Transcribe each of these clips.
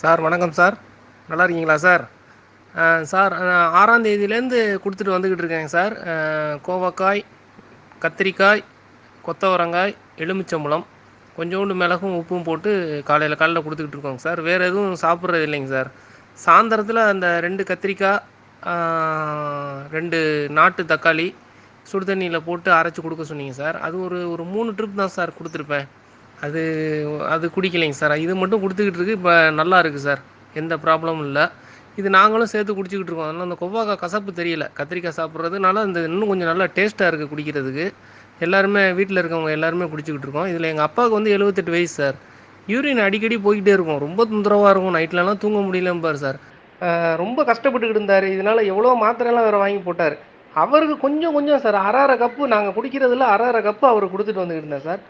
Sir வணக்கம் sir. நல்லா இருக்கீங்களா சார் சார் ஆறாம் தேதியிலேருந்து கொடுத்துட்டு வந்துக்கிட்டு இருக்கேங்க சார். கோவக்காய் கத்திரிக்காய் கொத்தவரங்காய் எலுமிச்சம்பழம் கொஞ்சோண்டு மிளகும் உப்பும் போட்டு காலையில் காலையில் கொடுத்துக்கிட்டு இருக்கோங்க சார். வேறு எதுவும் சாப்பிட்றது இல்லைங்க சார். சாயந்தரத்தில் அந்த ரெண்டு கத்திரிக்காய் ரெண்டு நாட்டு தக்காளி சுடு தண்ணியில் போட்டு அரைச்சி கொடுக்க சொன்னீங்க சார். அது ஒரு ஒரு மூணு ட்ரிப் தான் சார் கொடுத்துருப்பேன். அது அது குடிக்கலைங்க சார். இது மட்டும் கொடுத்துக்கிட்டு இருக்கு. இப்போ நல்லா இருக்குது சார். எந்த ப்ராப்ளமும் இல்லை. இது நாங்களும் சேர்த்து குடிச்சிக்கிட்டு இருக்கோம். அதனால் அந்த கொவ்வாக்காய் கசப்பு தெரியல. கத்திரிக்காய் சாப்பிட்றதுனால இந்த இன்னும் கொஞ்சம் நல்லா டேஸ்ட்டாக இருக்குது குடிக்கிறதுக்கு. எல்லாருமே வீட்டில் இருக்கவங்க எல்லாருமே குடிச்சிக்கிட்டு இருக்கோம். இதில் எங்கள் அப்பாவுக்கு வந்து எழுபத்தெட்டு வயசு சார். யூரின் அடிக்கடி போய்கிட்டே இருக்கும். ரொம்ப தொந்தரவாக இருக்கும். நைட்லலாம் தூங்க முடியலம்பார் சார். ரொம்ப கஷ்டப்பட்டுக்கிட்டு இருந்தார். இதனால் எவ்வளோ மாத்திரைலாம் வேறு வாங்கி போட்டார். அவருக்கு கொஞ்சம் கொஞ்சம் சார். அரை அரை கப்பு நாங்கள் குடிக்கிறதுல அரை அரை கப்பு அவர் கொடுத்துட்டு வந்துக்கிட்டு இருந்தேன் சார்.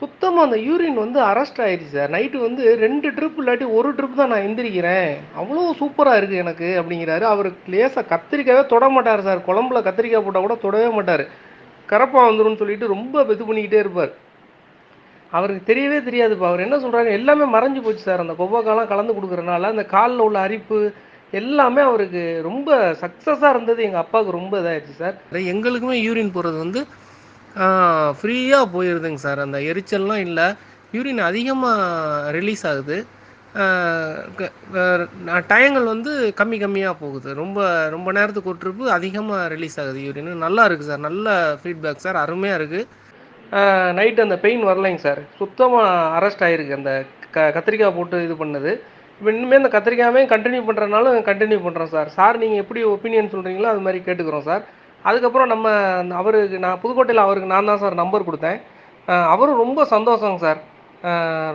சுத்தமாக அந்த யூரின் வந்து அரெஸ்ட் ஆயிடுச்சு சார். நைட்டு வந்து ரெண்டு ட்ரிப் இல்லாட்டி ஒரு ட்ரிப் தான் நான் எந்திரிக்கிறேன். அவ்வளோ சூப்பராக இருக்குது எனக்கு அப்படிங்கிறாரு. அவர் லேசாக கத்திரிக்காவே தொட மாட்டார் சார். குழம்புல கத்திரிக்காய் போட்டால் கூட தொடவே மாட்டார். கரப்பாக வந்துடும் சொல்லிட்டு ரொம்ப இது பண்ணிக்கிட்டே இருப்பார். அவருக்கு தெரியவே தெரியாதுப்பா. அவர் என்ன சொல்கிறாங்க எல்லாமே மறைஞ்சு போச்சு சார். அந்த கொவ்வாக்காலாம் கலந்து கொடுக்குறனால அந்த காலில் உள்ள அரிப்பு எல்லாமே அவருக்கு ரொம்ப சக்ஸஸாக இருந்தது. எங்கள் அப்பாவுக்கு ரொம்ப இதாகிடுச்சு சார். எங்களுக்குமே யூரின் போகிறது வந்து ஃப்ரீயாக போயிடுதுங்க சார். அந்த எரிச்சல்லாம் இல்லை. யூரின் அதிகமாக ரிலீஸ் ஆகுது. டயங்கள் வந்து கம்மி கம்மியாக போகுது. ரொம்ப ரொம்ப நேரத்துக்கு ஒரு ட்ரிப்பு அதிகமாக ரிலீஸ் ஆகுது யூரின். நல்லா இருக்குது சார். நல்ல ஃபீட்பேக் சார். அருமையாக இருக்குது நைட் அந்த பெயின் வரலைங்க சார். சுத்தமாக அரெஸ்ட் ஆகிருக்கு அந்த க கத்திரிக்காய் போட்டு இது பண்ணது. இப்போ இனிமேல் அந்த கத்திரிக்காயமே கண்டினியூ பண்ணுறதுனாலும் கண்டினியூ பண்ணுறோம் சார். சார் நீங்கள் எப்படி ஒப்பீனியன் சொல்கிறீங்களோ அது மாதிரி கேட்டுக்கிறோம் சார். அதுக்கப்புறம் நம்ம அவருக்கு நான் புதுக்கோட்டையில் அவருக்கு நான் தான் சார் நம்பர் கொடுத்தேன். அவரும் ரொம்ப சந்தோஷங்க சார்.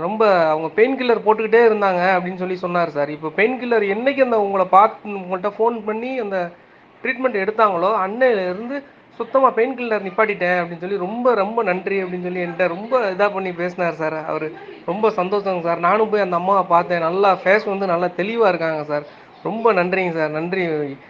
ரொம்ப அவங்க பெயின் கில்லர் போட்டுக்கிட்டே இருந்தாங்க அப்படின்னு சொல்லி சொன்னார் சார். இப்போ பெயின் கில்லர் என்றைக்கு அந்த உங்களை பார்த்து உங்கள்கிட்ட ஃபோன் பண்ணி அந்த ட்ரீட்மெண்ட் எடுத்தாங்களோ அன்னையிலேருந்து சுத்தமாக பெயின் கில்லர் நிப்பாட்டிட்டேன் அப்படின்னு சொல்லி ரொம்ப ரொம்ப நன்றி அப்படின்னு சொல்லி என்கிட்ட ரொம்ப இதாக பண்ணி பேசினார் சார். அவர் ரொம்ப சந்தோஷங்க சார். நானும் போய் அந்த அம்மாவை பார்த்தேன். நல்லா ஃபேஸ் வந்து நல்லா தெளிவாக இருக்காங்க சார். ரொம்ப நன்றிங்க சார். நன்றி.